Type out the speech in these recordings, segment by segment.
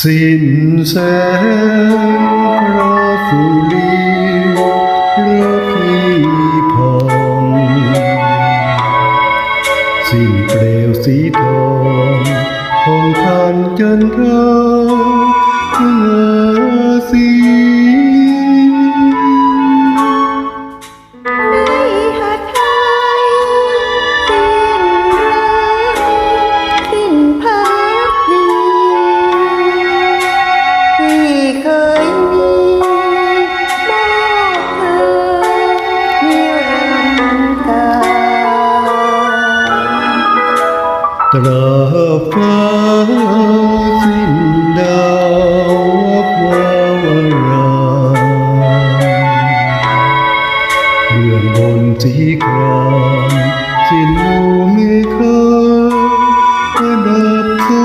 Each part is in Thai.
สิ้นแสงพระสุรีระพีพองสิ้นเปลวสีทองพองทานจันทรา ตราฟ้าสิ้นดาววับวาวรามเบื้องบนสีครามสิ้นมู่เมฆาประดับ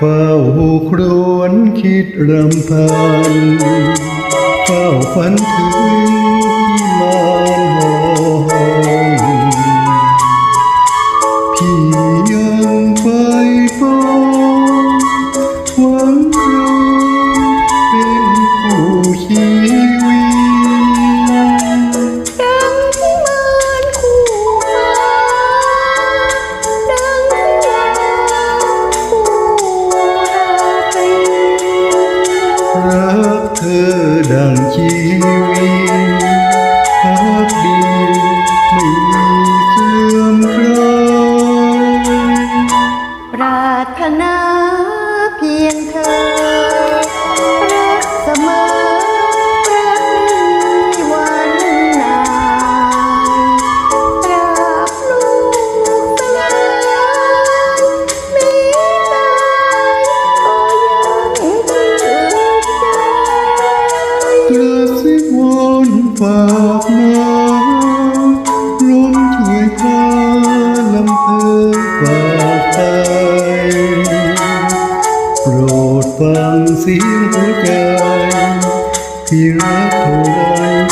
เฝ้าครวนคิดรำพันเฝ้าฝันถึงที่มานหอ รักเธอดังชีวิตรักดีไม่มีเสื่อมคลายปรารถนาเพียงเธอ ฝากมาร่วมช่วยพาลำเพอฝากไปโปรดฟังเสียงหัวใจที่รักเท่าไร